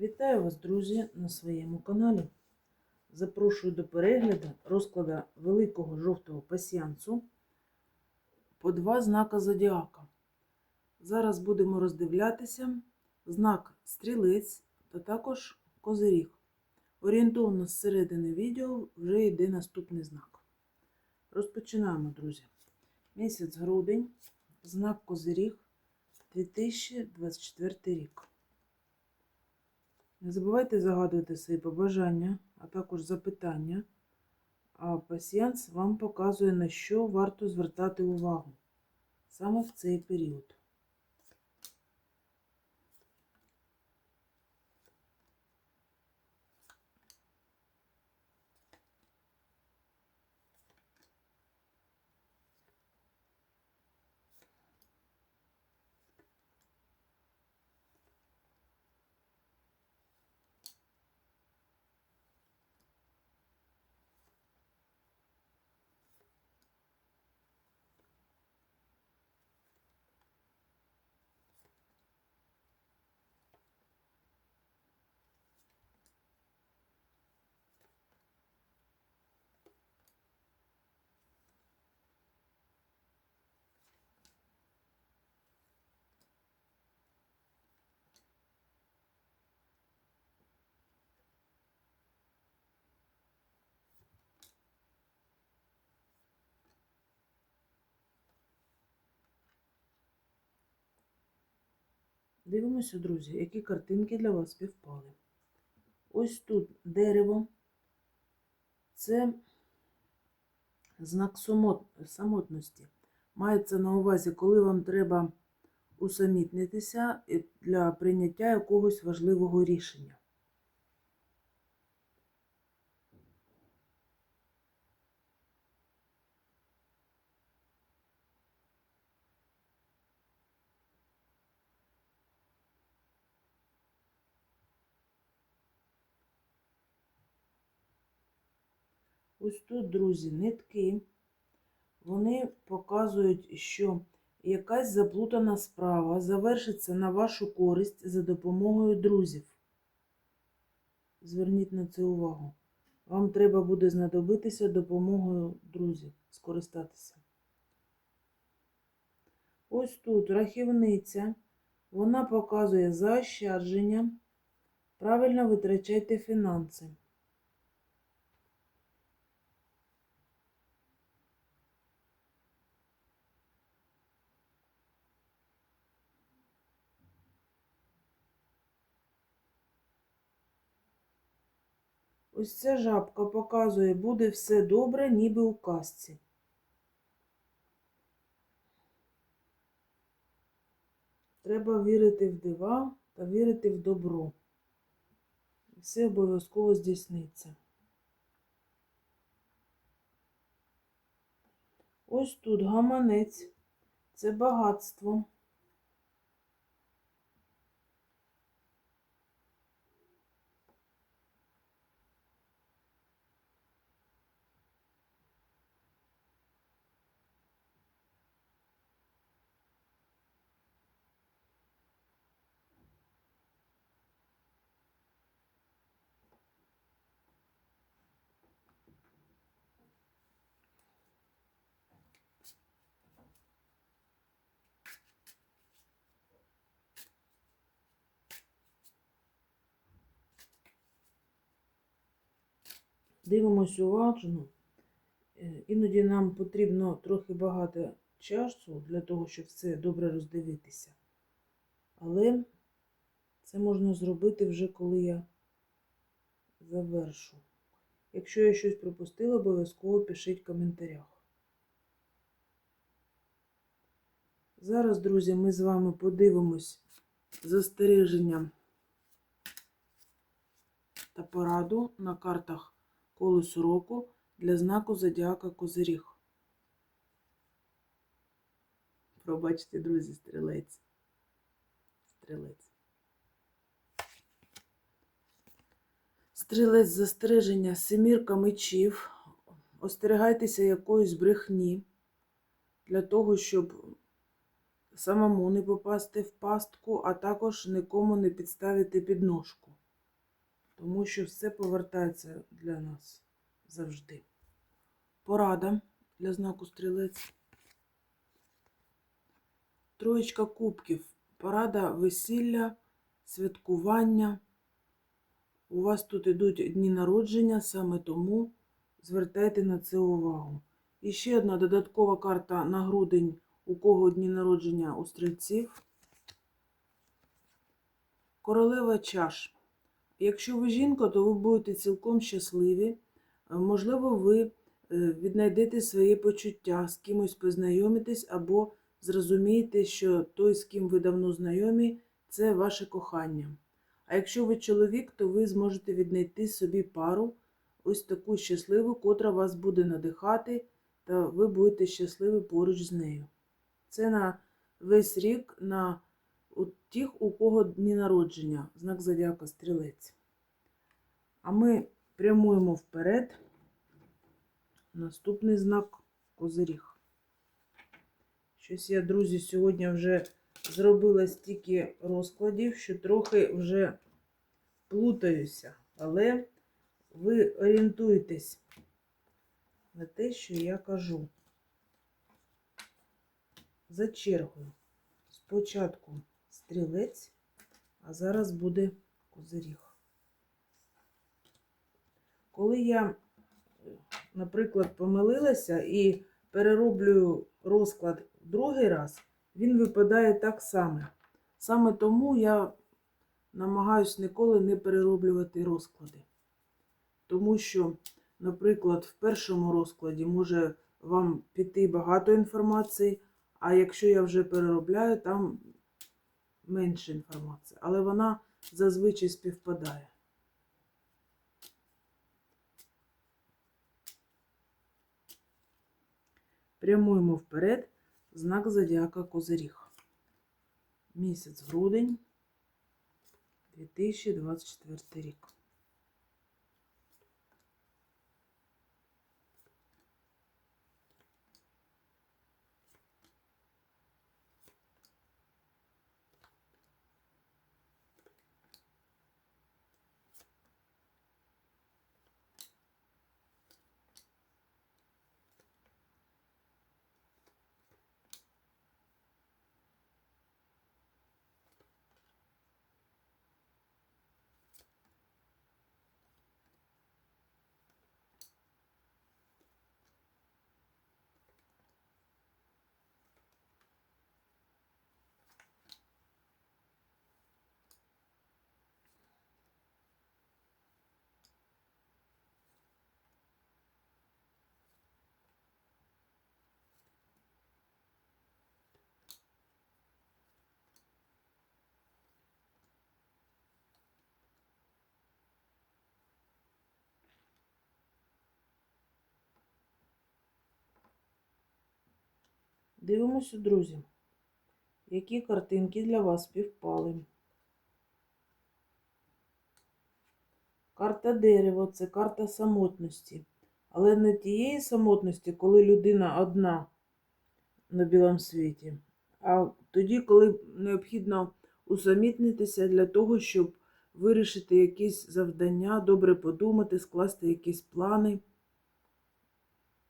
Вітаю вас, друзі, на своєму каналі. Запрошую до перегляду розкладу великого жовтого пасіянсу по два знака зодіака. Зараз будемо роздивлятися знак стрілець та також козиріг. Орієнтовно з середини відео вже йде наступний знак. Розпочинаємо, друзі. Місяць грудень, знак козиріг 2024 рік. Не забувайте загадувати свої побажання, а також запитання. А пасіянс вам показує, на що варто звертати увагу саме в цей період. Дивимося, друзі, які картинки для вас співпали. Ось тут дерево. Це знак самотності. Мається на увазі, коли вам треба усамітнитися для прийняття якогось важливого рішення. Ось тут, друзі, нитки. Вони показують, що якась заплутана справа завершиться на вашу користь за допомогою друзів. Зверніть на це увагу. Вам треба буде знадобитися допомогою друзів, скористатися. Ось тут рахівниця. Вона показує заощадження. Правильно витрачайте фінанси. Ось ця жабка показує, буде все добре, ніби у казці. Треба вірити в дива та вірити в добро. Все обов'язково здійсниться. Ось тут гаманець. Це багатство. Дивимось уважно. Е, Іноді нам потрібно трохи багато часу для того, щоб все добре роздивитися. Але це можна зробити вже коли я завершу. Якщо я щось пропустила, обов'язково пишіть в коментарях. Зараз, друзі, ми з вами подивимось застереження та пораду на картах колесо року для знаку Зодіака Козиріг. Пробачте, друзі, стрілець. Стрілець. Стрілець застереження, семірка мечів. Остерігайтеся якоїсь брехні для того, щоб самому не попасти в пастку, а також нікому не підставити підножку. Тому що все повертається для нас завжди. Порада для знаку стрілець. Троєчка кубків. Порада весілля, святкування. У вас тут ідуть дні народження, саме тому звертайте на це увагу. І ще одна додаткова карта на грудень, у кого дні народження у стрільців. Королева чаш. Якщо ви жінка, то ви будете цілком щасливі. Можливо, ви е, віднайдете своє почуття, з кимось познайомитесь або зрозумієте, що той, з ким ви давно знайомі, це ваше кохання. А якщо ви чоловік, то ви зможете віднайти собі пару, ось таку щасливу, котра вас буде надихати, та ви будете щасливі поруч з нею. Це на весь рік на у тих, у кого дні народження, знак зодіака стрілець. А ми прямуємо вперед. Наступний знак Козиріг. Щось я, друзі, сьогодні вже зробила стільки розкладів, що трохи вже плутаюся. Але ви орієнтуєтесь на те, що я кажу. За чергою. Спочатку стрілець, а зараз буде козиріг. Коли я, наприклад, помилилася і перероблюю розклад другий раз, він випадає так само. Саме тому я намагаюсь ніколи не перероблювати розклади. Тому що, наприклад, в першому розкладі може вам піти багато інформації, а якщо я вже переробляю, там менше інформації. Але вона зазвичай співпадає. Прямуємо вперед. Знак зодіака Козиріг. Місяць грудень 2024 рік. Дивимося, друзі, які картинки для вас співпали. Карта дерева це карта самотності. Але не тієї самотності, коли людина одна на білому світі, а тоді, коли необхідно усамітнитися для того, щоб вирішити якісь завдання, добре подумати, скласти якісь плани.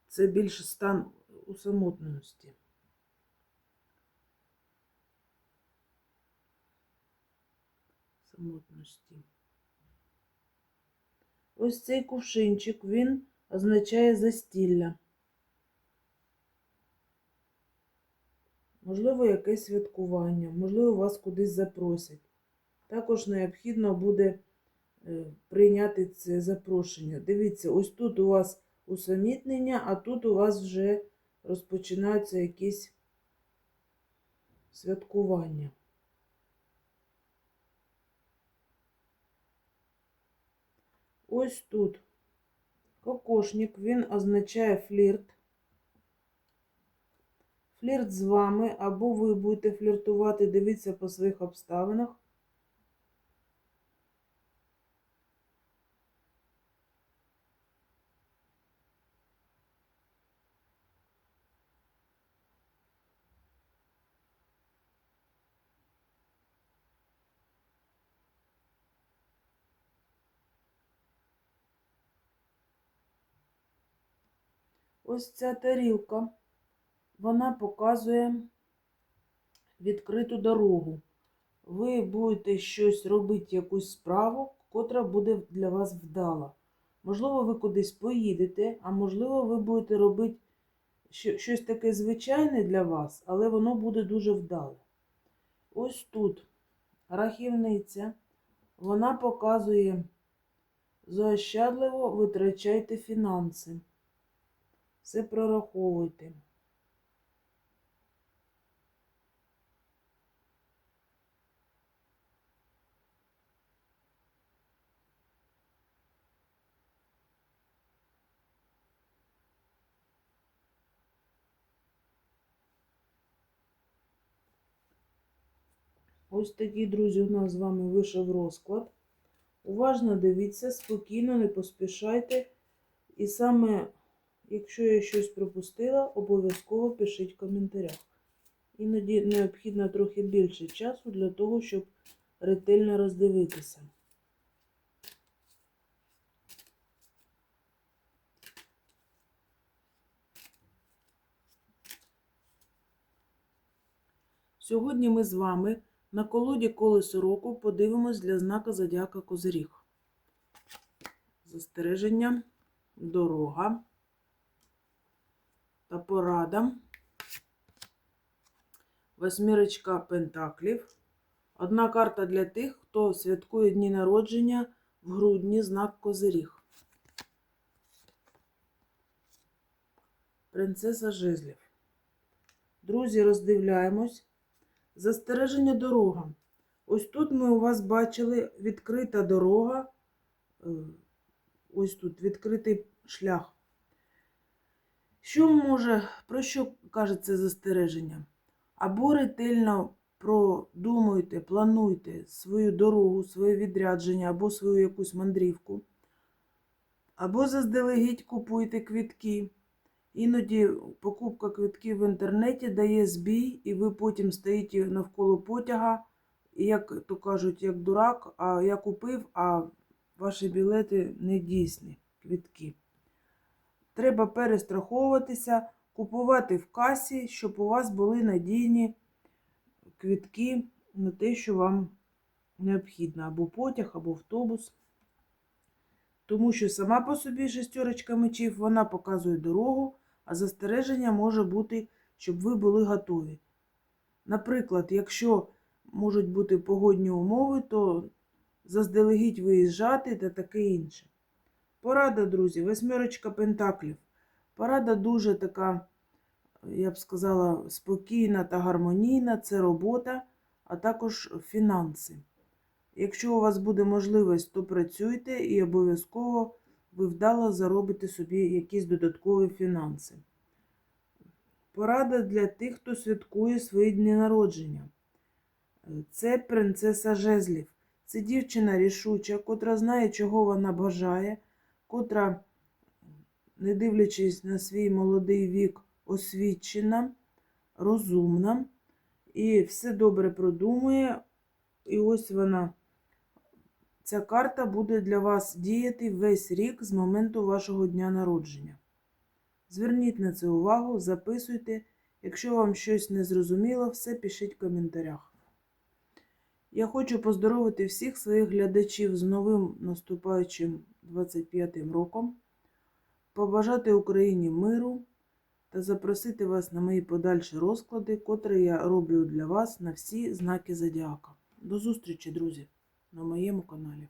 Це більше стан усамотненості. Самотності. Ось цей кувшинчик, він означає застілля. Можливо, якесь святкування, можливо, вас кудись запросять. Також необхідно буде е, прийняти це запрошення. Дивіться, ось тут у вас усамітнення, а тут у вас вже розпочинаються якісь святкування. Ось тут кокошник, він означає флірт. Флірт з вами, або ви будете фліртувати, дивіться по своїх обставинах. Ось ця тарілка, вона показує відкриту дорогу. Ви будете щось робити, якусь справу, котра буде для вас вдала. Можливо, ви кудись поїдете, а можливо, ви будете робити щось таке звичайне для вас, але воно буде дуже вдале. Ось тут рахівниця, вона показує заощадливо витрачайте фінанси. Все прораховуйте. Ось такий, друзі, у нас з вами вийшов розклад. Уважно дивіться, спокійно, не поспішайте. І саме, якщо я щось пропустила, обов'язково пишіть в коментарях. Іноді необхідно трохи більше часу для того, щоб ретельно роздивитися. Сьогодні ми з вами на колоді колесо року подивимось для знака Зодіака Козиріг. Застереження, дорога та порада. Восьмірочка пентаклів. Одна карта для тих, хто святкує дні народження в грудні знак Козиріг. Принцеса Жезлів. Друзі, роздивляємось. Застереження дорога. Ось тут ми у вас бачили відкрита дорога. е, Ось тут відкритий шлях. Що може, про що каже застереження? Або ретельно продумуйте, плануйте свою дорогу, своє відрядження, або свою якусь мандрівку, або заздалегідь купуйте квітки. Іноді покупка квитків в інтернеті дає збій, і ви потім стоїте навколо потяга, і як то кажуть, як дурак, а я купив, а ваші білети не дійсні квитки. Треба перестраховуватися, купувати в касі, щоб у вас були надійні квитки на те, що вам необхідно, або потяг, або автобус. Тому що сама по собі шестерочка мечів, вона показує дорогу, а застереження може бути, щоб ви були готові. Наприклад, якщо можуть бути погодні умови, то заздалегідь виїжджати та таке інше. Порада, друзі, восьмерочка пентаклів. Порада дуже така, я б сказала, спокійна та гармонійна. Це робота, а також фінанси. Якщо у вас буде можливість, то працюйте і обов'язково ви вдало заробите собі якісь додаткові фінанси. Порада для тих, хто святкує свої дні народження. Це принцеса Жезлів. Це дівчина рішуча, котра знає, чого вона бажає, котра, не дивлячись на свій молодий вік, освічена, розумна і все добре продумує. І ось вона. Ця карта буде для вас діяти весь рік з моменту вашого дня народження. Зверніть на це увагу, записуйте. Якщо вам щось не зрозуміло, все пишіть в коментарях. Я хочу поздоровити всіх своїх глядачів з новим наступаючим 25-м роком, побажати Україні миру та запросити вас на мої подальші розклади, котрі я роблю для вас на всі знаки Зодіака. До зустрічі, друзі, на моєму каналі.